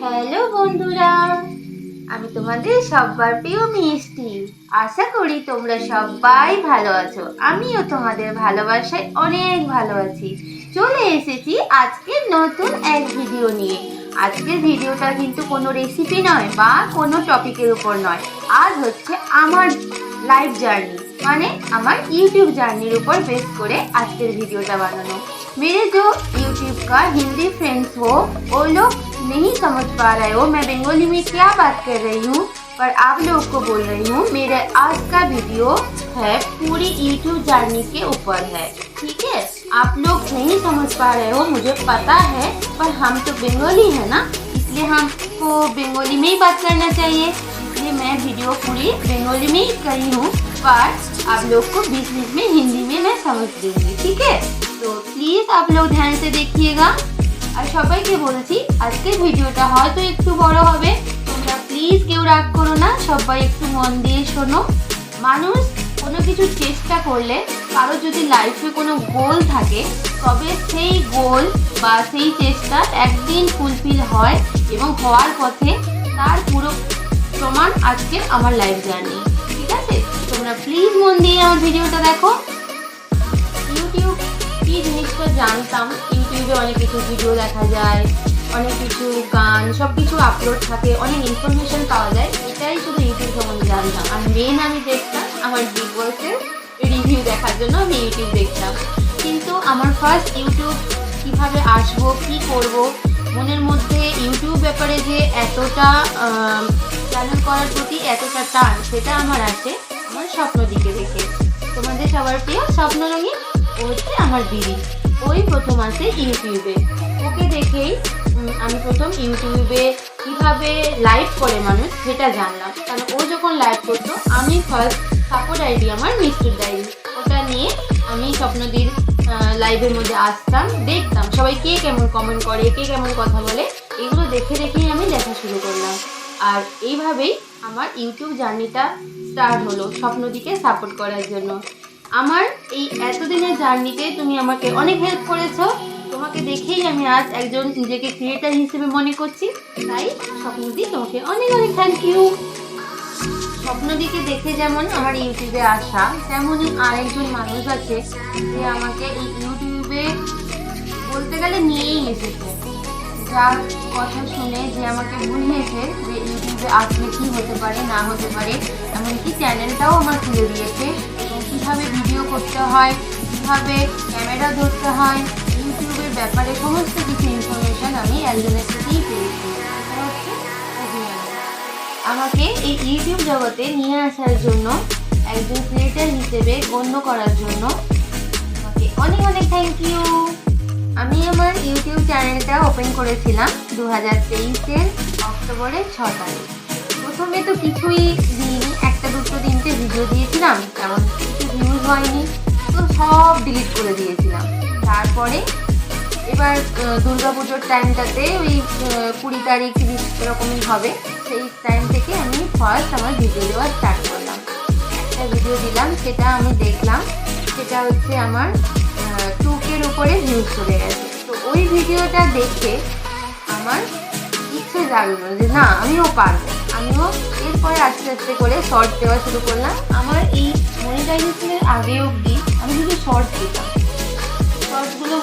Hello বন্ধুরা আমি তোমাদের সবার প্রিয় মিষ্টি আশা করি তোমরা সবাই ভালো আছো আমিও তোমাদের ভালোবাসায় অনেক ভালো আছি চলে এসেছি আজকে নতুন এক ভিডিও নিয়ে আজকের ভিডিওটা কিন্তু কোনো রেসিপি নয় বা কোনো টপিকের উপর নয় আজ হচ্ছে আমার লাইফ জার্নি মানে আমার ইউটিউব জার্নির উপর বেস করে আজকের ভিডিওটা বানানো मेरे जो यूट्यूब का हिंदी फ्रेंड्स हो वो लोग नहीं समझ पा रहे हो, मैं बंगाली में क्या बात कर रही हूँ? पर आप लोग को बोल रही हूँ, मेरे आज का वीडियो है पूरी यूट्यूब जर्नी के ऊपर है, ठीक है? आप लोग नहीं समझ पा रहे हो, मुझे पता है, पर हम तो बंगाली है ना, इसलिए हमको बंगाली में ही बात करना चाहिए। इसलिए मैं वीडियो पूरी बंगाली में ही करी हूँ, पर आप लोग को बीच बीच में, हिंदी में मैं समझ दूँगी, ठीक है? तो प्लीज़ आप लोग ध्यान से देखिएगा। আর সবাইকে বলছি আজকের ভিডিওটা হয়তো একটু বড় হবে। তোমরা প্লিজ কেউ রাগ করো না, সবাই একটু মন দিয়ে শোনো। মানুষ কোনো কিছু চেষ্টা করলে কারও যদি লাইফে কোনো গোল থাকে, তবে সেই গোল বা সেই চেষ্টা একদিন ফুলফিল হয় এবং হওয়ার পথে তার পুরো প্রমাণ আজকে আমার লাইফ জার্নি ঠিক আছে? তোমরা প্লিজ মন দিয়ে আমার ভিডিওটা দেখো। কি জিনিসটা জানতাম। ইউটিউবে অনেক কিছু ভিডিও দেখা যায়, অনেক কিছু গান সব কিছু আপলোড থাকে, অনেক ইনফরমেশন পাওয়া যায়। এটাই শুধু ইউটিউব সম্বন্ধে জানতাম। আর মেন আমি দেখতাম আমার বিগ বসের রিভিউ দেখার জন্য আমি ইউটিউব দেখতাম। কিন্তু আমার ফার্স্ট ইউটিউব কীভাবে আসব, কি করব, মনের মধ্যে ইউটিউব ব্যাপারে যে এতটা চ্যানেল করার প্রতি এতটা টান, সেটা আমার আছে। আমার স্বপ্ন দিকে দেখে। তোমাদের সবার প্রিয় স্বপ্ন রঙিন ও হচ্ছে আমার দিদি। ওই প্রথম আসে ইউটিউবে। ওকে দেখেই আমি প্রথম ইউটিউবে কীভাবে লাইভ করে মানুষ সেটা জানলাম। কারণ ও যখন লাইভ করতো, আমি ফার্স্ট সাপোর্ট আইডি আমার মিস্টার ডাইরি ওটা নিয়ে আমি স্বপ্নদির লাইভের মধ্যে আসতাম, দেখতাম সবাই কে কেমন কমেন্ট করে, কে কেমন কথা বলে। এগুলো দেখে দেখেই আমি দেখা শুরু করলাম। আর এইভাবেই আমার ইউটিউব জার্নিটা স্টার্ট হলো স্বপ্নদিকে সাপোর্ট করার জন্য। আমার এই এতদিনের জার্নিতে তুমি আমাকে অনেক হেল্প করেছ। তোমাকে দেখেই আমি আজ একজন নিজেকে ক্রিয়েটার হিসেবে মনে করছি। তাই স্বপ্নদি, তোমাকে অনেক অনেক থ্যাংক ইউ স্বপ্নদিকে দেখে যেমন আমার ইউটিউবে আসা, তেমনই আরেকজন মানুষ আছে যে আমাকে এই ইউটিউবে বলতে গেলে নিয়েই এসেছে। যার কথা শুনে যে আমাকে বুঝিয়েছে যে ইউটিউবে আসলে কি হতে পারে, না হতে পারে, এমনকি চ্যানেলটাও আমার খুলে দিয়েছে। করতে হয়, কীভাবে ক্যামেরা ধরতে হয়, ইউটিউবের ব্যাপারে সমস্ত কিছু ইনফরমেশান আমি একজনের থেকেই পেয়েছি আমাকে এই ইউটিউব জগতে নিয়ে আসার জন্য একজন ক্রিয়েটার হিসেবে গণ্য করার জন্য আমাকে অনেক অনেক থ্যাংক ইউ আমি আমার ইউটিউব চ্যানেলটা ওপেন করেছিলাম দু হাজার তেইশের অক্টোবরের ছ তারিখ। প্রথমে তো কিছুই দিইনি, একটা দুটো তিনটে ভিডিও দিয়েছিলাম তেমন হয়নি। তো সব ডিলিট করে দিয়েছিলাম। তারপরে এবার পুজোর টাইমটাতে ওই কুড়ি তারিখ তিরিশ এরকমই হবে। সেই টাইম থেকে আমি ফার্স্ট আমার ভিডিও দেওয়া স্টার্ট করলাম। একটা ভিডিও দিলাম, সেটা আমি দেখলাম। সেটা হচ্ছে আমার টুকের উপরে ভিউজ চলে গেছে। তো ওই ভিডিওটা দেখে আমার ইচ্ছে জাগলো যে, না, আমিও পারব। আমিও এরপরে আস্তে আস্তে করে শর্ট দেওয়া শুরু করলাম। আমার এই মনিটাইজেশনের আগে অবধি আমি শুধু শর্ট দিতাম। শর্টসগুলো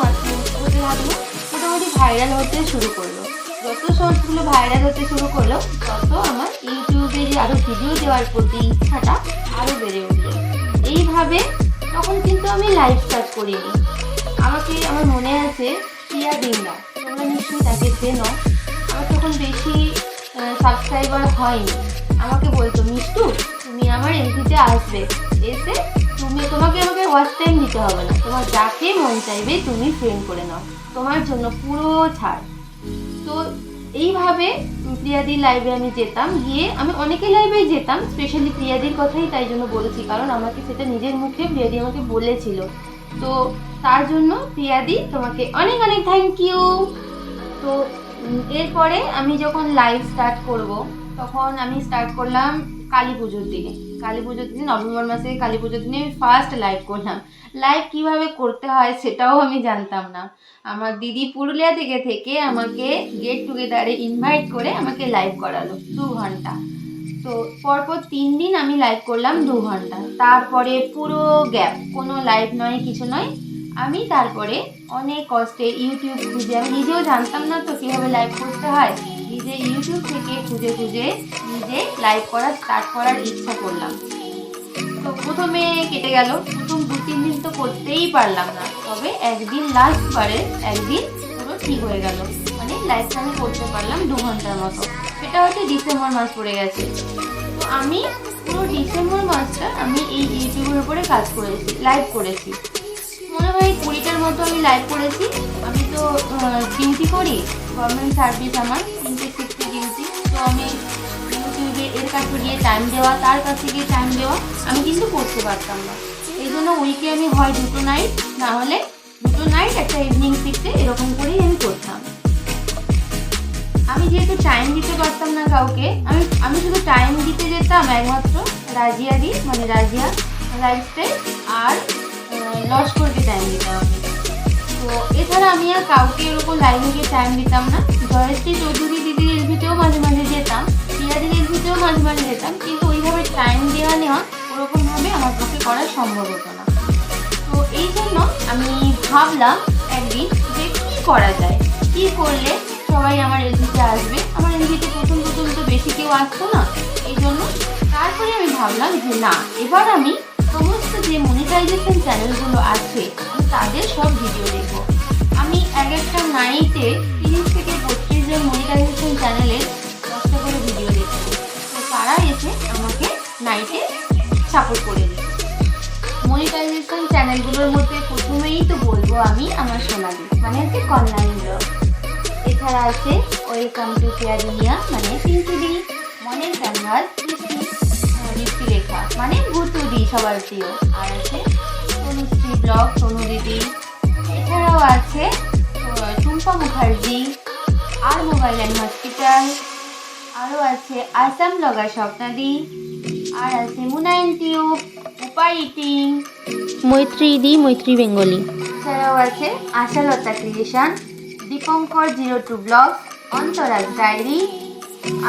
হতে লাগল, মোটামুটি ভাইরাল হতে শুরু করল। যত শর্টসগুলো ভাইরাল হতে শুরু করল, তত আমার ইউটিউবে যে আরও ভিডিও দেওয়ার প্রতি ইচ্ছাটা আরও বেড়ে উঠল। এইভাবে তখন কিন্তু আমি লাইভ স্টার্ট করিনি। আমাকে, আমার মনে আছে প্রিয়া ডিঙ্গা তোমরা নিশ্চয়ই তাকে চেনো। আমার তখন বেশি সাবস্ক্রাইবার হয়নি। আমাকে বলতো, মিষ্টু, তুমি আমার এমপিতে আসবে। এসে তুমি, তোমাকে আমাকে ওয়াচ টাইম দিতে হবে না। তোমার যাকে মন চাইবে তুমি ফ্রেন্ড করে নাও। তোমার জন্য পুরো ছাড়। তো এইভাবে প্রিয়াদির লাইভে আমি যেতাম। গিয়ে আমি অনেকের লাইভেই যেতাম স্পেশালি প্রিয়াদির কথাই তাই জন্য বলেছি। কারণ আমাকে সেটা নিজের মুখে প্রিয়াদি আমাকে বলেছিল। তো তার জন্য প্রিয়াদি তোমাকে অনেক অনেক থ্যাংক ইউ তো এরপরে আমি যখন লাইভ স্টার্ট করব, তখন আমি স্টার্ট করলাম কালী পুজোর দিনে। কালী পুজোর দিন, নভেম্বর মাসে কালী পুজোর দিনে আমি ফার্স্ট লাইভ করলাম। লাইভ কীভাবে করতে হয় সেটাও আমি জানতাম না। আমার দিদি পুরুলিয়া থেকে থেকে আমাকে গেট টুগেদারে ইনভাইট করে আমাকে লাইভ করালো দু ঘণ্টা। তো পরপর তিন দিন আমি লাইভ করলাম দু ঘণ্টা। তারপরে পুরো গ্যাপ কোনো লাইভ নয়, কিছু নয়। আমি তারপরে অনেক কষ্টে ইউটিউব খুঁজে আমি নিজেও জানতাম না তো কীভাবে লাইভ করতে হয়। নিজে ইউটিউব থেকে খুঁজে খুঁজে নিজে লাইভ করা স্টার্ট করার ইচ্ছা করলাম। তো প্রথমে কেটে গেল। প্রথম দু, তিন দিন তো করতেই পারলাম না। তবে একদিন লাস্ট বারে একদিন পুরো ঠিক হয়ে গেল। মানে লাইভটা আমি করতে পারলাম দু ঘণ্টার মতো। সেটা হচ্ছে ডিসেম্বর মাস পড়ে গেছে। তো আমি পুরো ডিসেম্বর মাসটা আমি এই ইউটিউবের উপরে কাজ করেছি লাইভ করেছি। মনে হয় কুড়িটার মতো আমি লাইভ করেছি। আমি তো ডিউটি করি গভর্নমেন্ট সার্ভিস আমার। ডিউটি তো আমি ইউটিউবে এর কাছে গিয়ে টাইম দেওয়া, তার কাছে গিয়ে টাইম দেওয়া, আমি কিন্তু করতে পারতাম না। এই জন্য উইকে আমি হয় দুটো নাইট না হলে দুটো নাইট একটা ইভিনিং শিখতে এরকম করেই আমি করতাম। আমি যেহেতু টাইম দিতে পারতাম না কাউকে, আমি আমি শুধু টাইম দিতে যেতাম একমাত্র রাজিয়াদি মানে রাজিয়া লাইফস্টাইল আর লস্করকে টাইম দিতাম। তো এছাড়া আমি আর কাউকে এরকম লাইভে গিয়ে টাইম দিতাম না। জয়শ্রী চৌধুরী দিদির এলভিতেও মাঝে মাঝে যেতাম প্রিয়াদির এলভিতেও মাঝে মাঝে যেতাম, কিন্তু ওইভাবে টাইম দেওয়া নেওয়া ওরকমভাবে আমার পক্ষে করা সম্ভব হতো না। তো এই জন্য আমি ভাবলাম একদিন যে কী করা যায়? কী করলে সবাই আমার এলভিতে আসবে? আমার এলভিতে প্রথম প্রথম তো বেশি কেউ আসতো না। এই জন্য তারপরে আমি ভাবলাম যে না, এবার আমি সমস্ত যে মনিটাইজেশন চ্যানেলগুলো আছে তাদের সব ভিডিও দেখব। আমি এক একটা নাইটে তিরিশ থেকে বত্রিশ জন মনিটাইজেশন চ্যানেলের দশটা করে ভিডিও দেখব। তো তারা এসে আমাকে নাইটে সাপোর্ট করে দেবে। মনিটাইজেশন চ্যানেলগুলোর মধ্যে প্রথমেই তো বলব আমি আমার সোনালি মানে হচ্ছে কনলাইন ব্লগ। এছাড়া আছে ওয়েলকাম টু কেয়ার দুনিয়া মানে পিঙ্কিদি মনের ক্যানভাস লেখা মানে ভুতুদি সবার প্রিয়। আর আছে তনুশ্রী ব্লগ তনু দিদি। এছাড়াও আছে টুম্পা মুখার্জি আর মোবাইল অ্যান্ড হসপিটাল। আরও আছে আসাম ব্লগার স্বপ্নাদি। আর আছে মুনায়ন টিউব উপায় ইটিং। মৈত্রী দি মৈত্রী বেঙ্গলি। এছাড়াও আছে Ashalata creation Dipankar zero two blog Antaraj diary.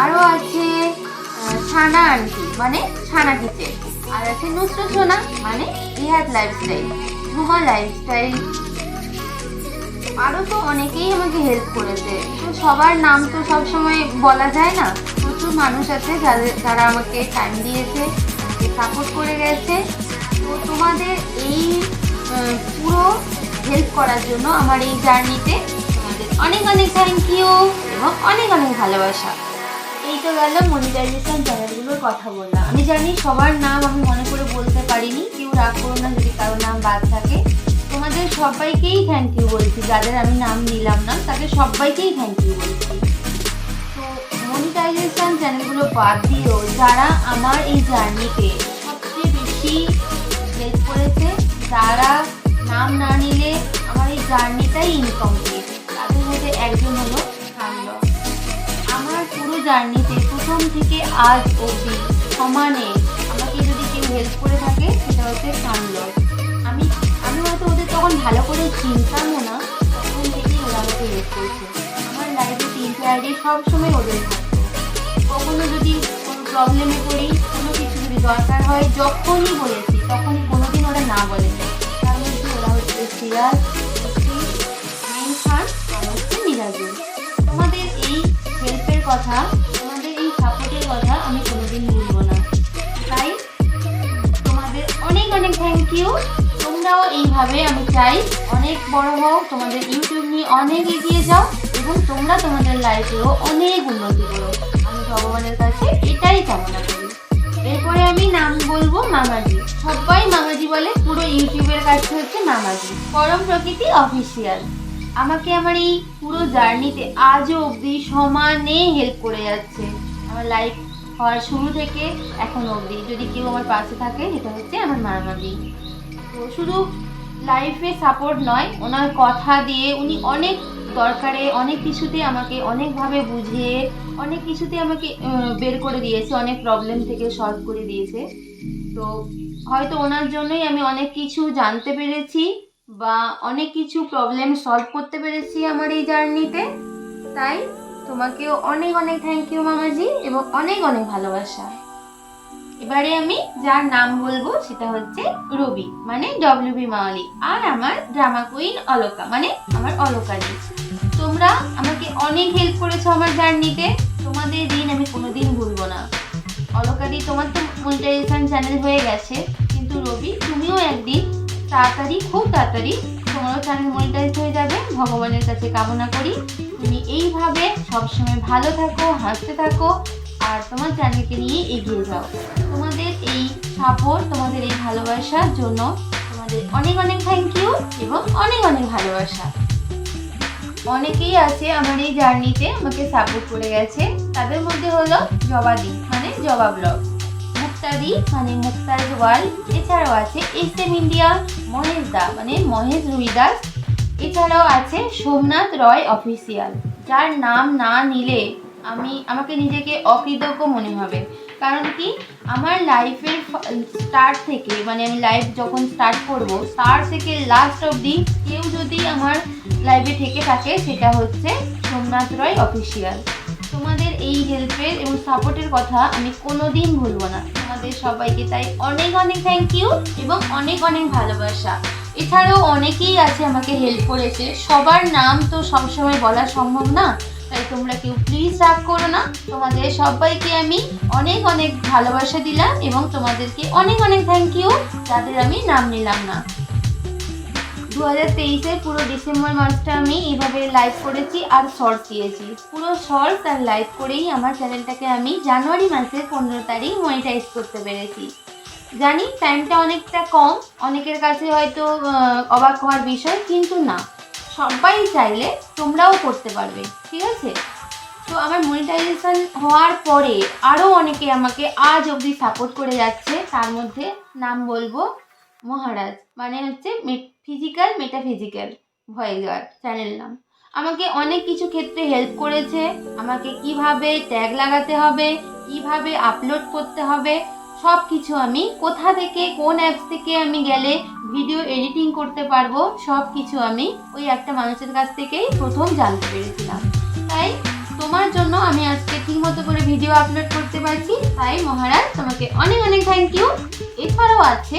আরও আছে ছানা আন্টি মানে ছানা কিচেন আর আছে নুসরত সোনা মানে রিহাদ লাইফস্টাইল ঝুমা লাইফস্টাইল আরও তো অনেকেই আমাকে হেল্প করেছে। তো সবার নাম তো সবসময় বলা যায় না। প্রচুর মানুষ আছে যাদের, যারা আমাকে টাইম দিয়েছে সাপোর্ট করে গেছে। তো তোমাদের এই পুরো হেল্প করার জন্য আমার এই জার্নিতে তোমাদের অনেক অনেক থ্যাংক ইউ এবং অনেক অনেক ভালোবাসা। গেল মনিটাইজেশন চ্যানেলগুলোর কথা বললাম। আমি জানি সবার নাম আমি মনে করে বলতে পারিনি, কেউ রাগ করো না যদি কারও নাম বাদ থাকে। তোমাদের সবাইকেই থ্যাংক ইউ বলছি, যাদের আমি নাম নিলাম না, তাদের সবাইকেই থ্যাংক ইউ বলছি। তো মনিটাইজেশন চ্যানেলগুলো বাদ দিয়েও যারা আমার এই জার্নিতে সবচেয়ে বেশি হেল্প করেছে, যারা নাম না নিলে আমার এই জার্নিটাই ইনকমপ্লিট তাদের মধ্যে একজন হলো আমার পুরো জার্নিতে প্রথম থেকে আজ অবধি সমানে আমাকে যদি কেউ হেল্প করে থাকে, সেটা হচ্ছে কান্ড আমি আমি হয়তো ওদের তখন ভালো করে চিনতামও না, তখন থেকেই ওরা আমাকে হেল্প করছে। আমার লাইফে তিনটে আইডি সবসময় ওদের কখনো যদি কোনো প্রবলেমে পড়ি, কোনো কিছু যদি দরকার হয়, যখনই বলেছি, তখনই কোনোদিন ওরা না বলেনি তার মধ্যে ওরা হচ্ছে সিরাজ হচ্ছে তোমাদের এই হেল্পের কথা থ্যাংক ইউ তোমরাও এইভাবে আমি চাই অনেক বড় হও তোমাদের ইউটিউব নিয়ে অনেক এগিয়ে যাও এবং তোমরা তোমাদের লাইফেও অনেক উন্নতি করো। আমি ভগবানের কাছে এটাই কামনা করি। এরপরে আমি নাম বলব মামাজি। সবাই মামাজি বলে, পুরো ইউটিউবের কাছে হচ্ছে মামাজি। পরম প্রকৃতি অফিসিয়াল আমাকে আমার এই পুরো জার্নিতে আজও অবধি সমানে হেল্প করে যাচ্ছে। আমার লাইফ হওয়ার শুরু থেকে এখন অবধি। যদি কেউ আমার পাশে থাকে সেটা হচ্ছে আমার মামাদি তো শুধু লাইফে সাপোর্ট নয়, ওনার কথা দিয়ে উনি অনেক দরকারে, অনেক কিছুতে আমাকে অনেকভাবে বুঝিয়ে, অনেক কিছুতে আমাকে বের করে দিয়েছে, অনেক প্রবলেম থেকে সলভ করে দিয়েছে। তো হয়তো ওনার জন্যই আমি অনেক কিছু জানতে পেরেছি বা অনেক কিছু প্রবলেম সলভ করতে পেরেছি আমার এই জার্নিতে তাই তোমাকেও অনেক অনেক থ্যাংক ইউ মামাজি, এবং অনেক অনেক ভালোবাসা। এবারে আমি যার নাম বলব, সেটা হচ্ছে রবি মানে ডব্লিউবি মাওয়ালি, আর আমার ড্রামা কুইন অলকা মানে আমার অলকারি তোমরা আমাকে অনেক হেল্প করেছ আমার জার্নিতে তোমাদের দিন আমি কোনোদিন ভুলবো না। অলকারি তোমার তো মনিটাইজেশন চ্যানেল হয়ে গেছে, কিন্তু রবি, তুমিও একদিন তাড়াতাড়ি, খুব তাড়াতাড়ি তোমারও চ্যানেল মনিটাইজ হয়ে যাবে। ভগবানের কাছে কামনা করি। তুমি এইভাবে সবসময় ভালো থাকো, হাসতে থাকো, আর তোমার চ্যানেলকে নিয়ে এগিয়ে যাও। তোমাদের এই সাপোর্ট তোমাদের এই ভালোবাসার জন্য তোমাদের অনেক অনেক থ্যাংক ইউ এবং অনেক অনেক ভালোবাসা। অনেকেই আছে আমার এই জার্নিতে আমাকে সাপোর্ট করে গেছে। তাদের মধ্যে হলো জবাদি মানে জবা ব্লগ মুক্তাদি মানে মুক্তার ওয়ার্ল্ড এছাড়াও আছে এস এম ইন্ডিয়া মহেশ দা মানে মহেশ রুইদাস। এছাড়াও আছে সোমনাথ রয় অফিসিয়াল, যার নাম না নিলে আমি, আমাকে নিজেকে অকৃতজ্ঞ মনে হবে। কারণ কি? আমার লাইফের স্টার্ট থেকে মানে আমি লাইফ যখন স্টার্ট করব স্টার্ট থেকে লাস্ট অবধি কেউ যদি আমার লাইফে থেকে থাকে, সেটা হচ্ছে সোমনাথ রয় অফিসিয়াল। তোমাদের এই হেল্পের এবং সাপোর্টের কথা আমি কোনোদিন ভুলবো না। তোমাদের সবাইকে তাই অনেক অনেক থ্যাংক ইউ এবং অনেক অনেক ভালোবাসা। এছাড়াও অনেকেই আছে আমাকে হেল্প করেছে। সবার নাম তো সবসময় বলা সম্ভব না, তাই তোমরা কেউ প্লিজ রাগ করো না। তোমাদের সবাইকে আমি অনেক অনেক ভালোবাসা দিলাম এবং তোমাদেরকে অনেক অনেক থ্যাংক ইউ যাদের আমি নাম নিলাম না। দু হাজার তেইশের পুরো ডিসেম্বর মাসটা আমি এইভাবে লাইভ করেছি আর শর্ট দিয়েছি। পুরো শর্ট আর লাইভ করেই আমার চ্যানেলটাকে আমি জানুয়ারি মাসের পনেরো তারিখ মনিটাইজ করতে পেরেছি। জানি টাইমটা অনেকটা কম। অনেকের কাছে হয়তো অবাক হওয়ার বিষয়, কিন্তু না। সবাই চাইলে তোমরাও করতে পারবে, ঠিক আছে? তো আমার মনিটাইজেশন হওয়ার পরে আরও অনেকে আমাকে আজ অবধি সাপোর্ট করে যাচ্ছে। তার মধ্যে নাম বলব মহারাজ মানে হচ্ছে ফিজিক্যাল মেটাফিজিক্যাল ভয়েগার চ্যানেল নাম। আমাকে অনেক কিছু ক্ষেত্রে হেল্প করেছে। আমাকে কীভাবে ট্যাগ লাগাতে হবে, কীভাবে আপলোড করতে হবে সব কিছু আমি কোথা থেকে, কোন অ্যাপস থেকে আমি গেলে ভিডিও এডিটিং করতে পারব সব কিছু আমি ওই একটা মানুষের কাছ থেকেই প্রথম জানতে পেরেছিলাম। তাই তোমার জন্য আমি আজকে ঠিকমতো করে ভিডিও আপলোড করতে পারছি। তাই মহারাজ, তোমাকে অনেক অনেক থ্যাংক ইউ এছাড়াও আছে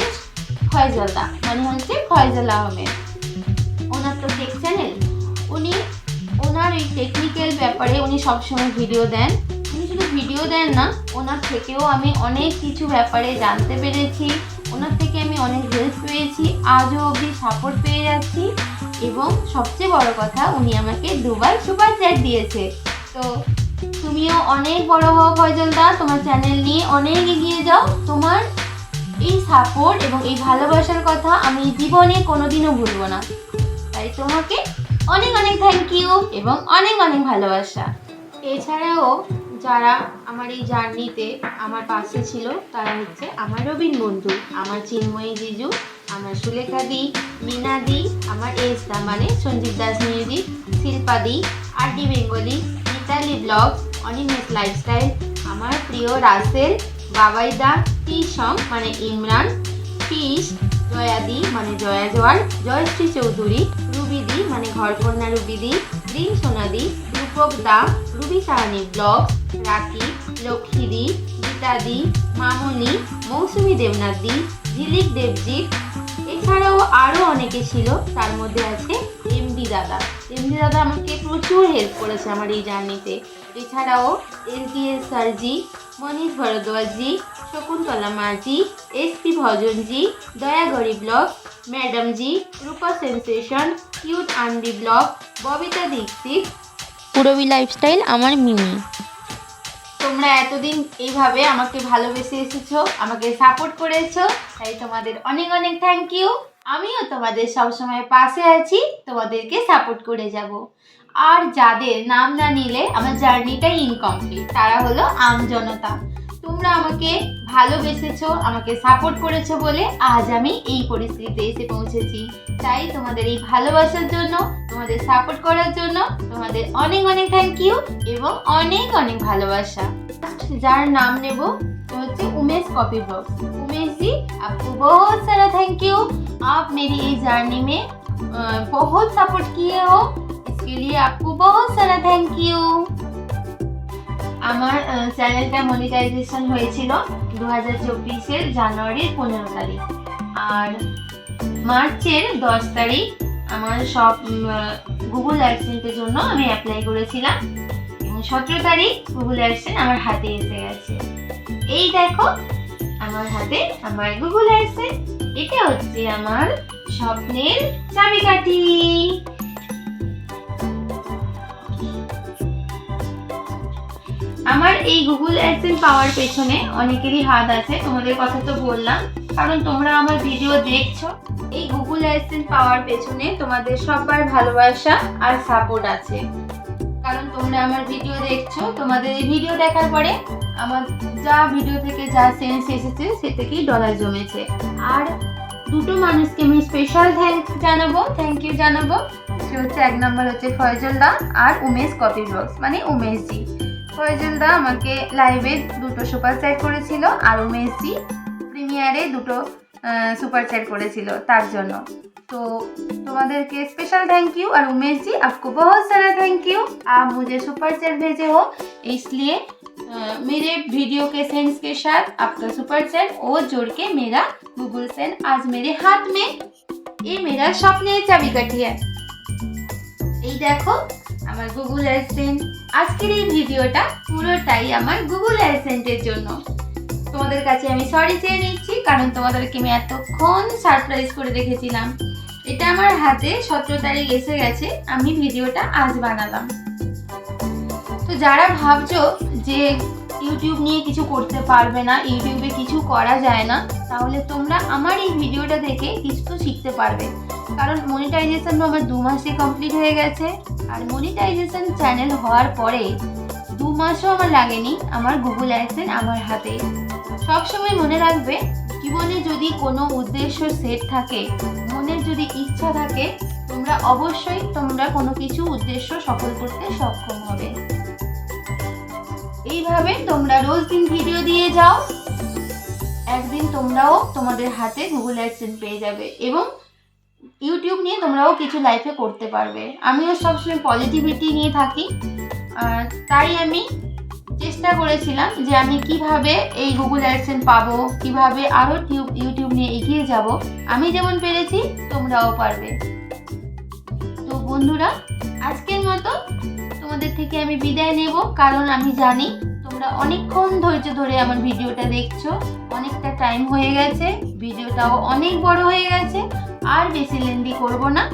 ফয়জলদা মানে হচ্ছে ফয়জল আহমেদ। ওনার তো টেক চ্যানেল উনি, ওনার এই টেকনিক্যাল ব্যাপারে উনি সবসময় ভিডিও দেন। শুধু ভিডিও দেন না, ওনার থেকেও আমি অনেক কিছু ব্যাপারে জানতে পেরেছি, ওনার থেকে আমি অনেক হেল্প পেয়েছি, আজও অবধি সাপোর্ট পেয়ে যাচ্ছি এবং সবচেয়ে বড় কথা, উনি আমাকে দুবার সুপার চ্যাট দিয়েছে। তো তুমিও অনেক বড় হও ফয়জলদা, তোমার চ্যানেল নিয়ে অনেক এগিয়ে যাও, তোমার এই সাপোর্ট এবং এই ভালোবাসার কথা আমি জীবনে কোনোদিনও ভুলবো না। তাই তোমাকে অনেক অনেক থ্যাংক ইউ এবং অনেক অনেক ভালোবাসা। এছাড়াও যারা আমার এই জার্নিতে আমার পাশে ছিল, তারা হচ্ছে আমার রবীন বন্ধু, আমার চিন্ময়ী জিজু, আমার সুলেখা দি, মিনা দি, আমার এসদা মানে সঞ্জীব দাস মিউজিক, শিল্পা দি আর D Bengali, Mitali blog, Animesh lifestyle আমার প্রিয় রাসেল, বাবাইদা টি সং মানে ইমরান পিস জয়াদি মানে জয়া জোয়ার জয়শ্রী চৌধুরী রুবিদি মানে ঘরকন্যা রুবিদি রিন সোনাদি রূপক দা রুবি সাহানি ব্লগ রাকি লক্ষ্মীদি, গীতাদি, মামনি, মৌসুমী দেবনাথদি, ঝিলিক দেবজিৎ। এছাড়াও আরও অনেকে ছিল, তার মধ্যে আছে এমডি দাদা। এমডি দাদা আমাকে প্রচুর হেল্প করেছে আমার এই জার্নিতে এছাড়াও এস ডি এস স্যারজি, মনীষ ভরদ্বাজজি, শকুন্তলা মাঝি এসপি ভজনজি দয়াগরি blog, ম্যাডামজি, Rupa sensation cute Andy blog, Babita Dikshit Purabi lifestyle আমার মিমি। তোমরা এতদিন এইভাবে আমাকে ভালোবেসে এসেছ, আমাকে সাপোর্ট করেছ, তাই তোমাদের অনেক অনেক থ্যাংক ইউ আমিও তোমাদের সবসময় পাশে আছি, তোমাদেরকে সাপোর্ট করে যাব। আর যাদের নাম না নিলে আমার জার্নিটাই ইনকমপ্লিট তারা হলো আমজনতা। তোমরা আমাকে ভালোবেসেছো আমাকে সাপোর্ট করেছো বলে আজ আমি এই পরিস্থিতিতে এসে পৌঁছেছি তাই তোমাদের এই ভালোবাসার জন্য তোমাদের সাপোর্ট করার জন্য তোমাদের অনেক অনেক থ্যাংক ইউ এবং অনেক অনেক ভালোবাসা যার নাম নেব ও হচ্ছে उमेश कॉपी ब्लॉग्स उमेश जी आपको बहुत सारा थैंक यू आप मेरी इस जर्नी में अ, बहुत सपोर्ट किए हो इसके लिए आपको बहुत सारा थैंक यू আমার চ্যানেলটা মনিটাইজেশন হয়েছিল দু হাজার চব্বিশের জানুয়ারির পনেরো তারিখ। আর মার্চের দশ তারিখ আমার সব গুগল অ্যাডসেন্টের জন্য আমি অ্যাপ্লাই করেছিলাম। সতেরো তারিখ গুগল অ্যাডসেন্ট আমার হাতে এসে গেছে। এই দেখো, আমার হাতে আমার গুগল অ্যাডসেন্ট এটা হচ্ছে আমার স্বপ্নের চাবিকাঠি। আমার এই গুগল অ্যাডসেন্ট পাওয়ার পেছনে অনেকেরই হাত আছে, তোমাদের কথা তো বললাম। কারণ তোমরা আমার ভিডিও দেখছ, এই গুগল অ্যাডসেন্ট পাওয়ার পেছনে তোমাদের সবার ভালোবাসা আর সাপোর্ট আছে। কারণ তোমরা আমার ভিডিও দেখছ, তোমাদের এই ভিডিও দেখার পরে আমার যা ভিডিও থেকে যা সেন্স এসেছে, সে থেকেই ডলার জমেছে। আর দুটো মানুষকে আমি স্পেশাল থ্যাংক জানাব থ্যাংক ইউ জানাব। সে হচ্ছে এক নম্বর হচ্ছে ফয়জল দা আর উমেশ কপি ব্লগস মানে উমেশ জি ফয়জল দা আমাকে লাইভে দুটো সুপার চ্যাট করেছিল আর উমেশ জি প্রিমিয়ারে দুটো সুপার চ্যাট করেছিল তার জন্য तो तुम्हारे स्पेशल थैंक यू और उमेश जी आपको बहुत सारा थैंक यू आप मुझे सुपर चैट भेजे हो इसलिए अ, मेरे वीडियो के सेंस के साथ आपका सुपर चैट और जोड़ के मेरा गूगल सेंड आज मेरे हाथ में ये मेरा স্বপ্নের চাবিকাঠি है এই দেখো আমার গুগল অ্যাডসেন্ট আজকের এই ভিডিওটা পুরোটাই আমার গুগল অ্যাডসেন্টের জন্য। তোমাদের কাছে আমি সরি চেয়ে নিচ্ছি, কারণ তোমাদেরকে আমি এতক্ষণ সারপ্রাইজ করে রেখেছিলাম। এটা আমার হাতে সতেরো তারিখ এসে গেছে, আমি ভিডিওটা আজ বানালাম। তো যারা ভাবছ যে ইউটিউব নিয়ে কিছু করতে পারবে না ইউটিউবে কিছু করা যায় না, তাহলে তোমরা আমার এই ভিডিওটা দেখে কিছু তো শিখতে পারবে। কারণ মনিটাইজেশন আমার দু মাসে কমপ্লিট হয়ে গেছে। আর মনিটাইজেশন চ্যানেল হওয়ার পরে দু মাসও আমার লাগেনি আমার গুগল অ্যাডসেন্স আমার হাতে। সবসময় মনে রাখবে, জীবনে যদি কোনো উদ্দেশ্য সেট থাকে, মনের যদি ইচ্ছা থাকে, তোমরা অবশ্যই তোমরা কোনো কিছু উদ্দেশ্য সফল করতে সক্ষম হবে। এইভাবে তোমরা রোজ দিন ভিডিও দিয়ে যাও, একদিন তোমরাও তোমাদের হাতে গুগল অ্যাডসেন্স পেয়ে যাবে এবং ইউটিউব নিয়ে তোমরাও কিছু লাইফে করতে পারবে। আমিও সবসময় পজিটিভিটি নিয়ে থাকি। তাই আমি চেষ্টা করেছিলাম যে আমি কীভাবে এই গুগল অ্যাডসেন্স পাবো, কীভাবে আরও টিউব ইউটিউব নিয়ে এগিয়ে যাব। আমি যেমন পেরেছি, তোমরাও পারবে। তো বন্ধুরা, আজকের মতো তোমাদের থেকে আমি বিদায় নেব, কারণ আমি জানি তোমরা অনেকক্ষণ ধৈর্য ধরে আমার ভিডিওটা দেখছ। অনেকটা টাইম হয়ে গেছে, ভিডিওটাও অনেক বড় হয়ে গেছে। লেন্দি করব না।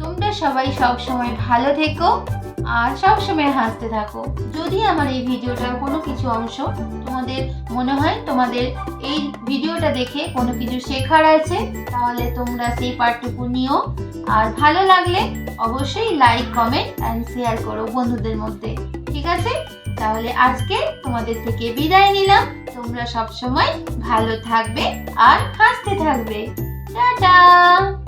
তোমরা সবাই সব সময় ভালো থেকো আর সব সময় হাসতে থাকো। যদি আমার এই ভিডিওটার কোনো কিছু অংশ তোমাদের মনে হয়, তোমাদের এই ভিডিওটা দেখে কোনো কিছু শেখার আছে, তাহলে তোমরা সেই পার্টটুকু নিও। আর ভালো লাগলে অবশ্যই লাইক কমেন্ট অ্যান্ড শেয়ার করো বন্ধুদের মধ্যে। ঠিক আছে? তাহলে আজকে তোমাদের থেকে বিদায় নিলাম। তোমরা সব সময় ভালো থাকবে আর হাসতে থাকবে। টাটা!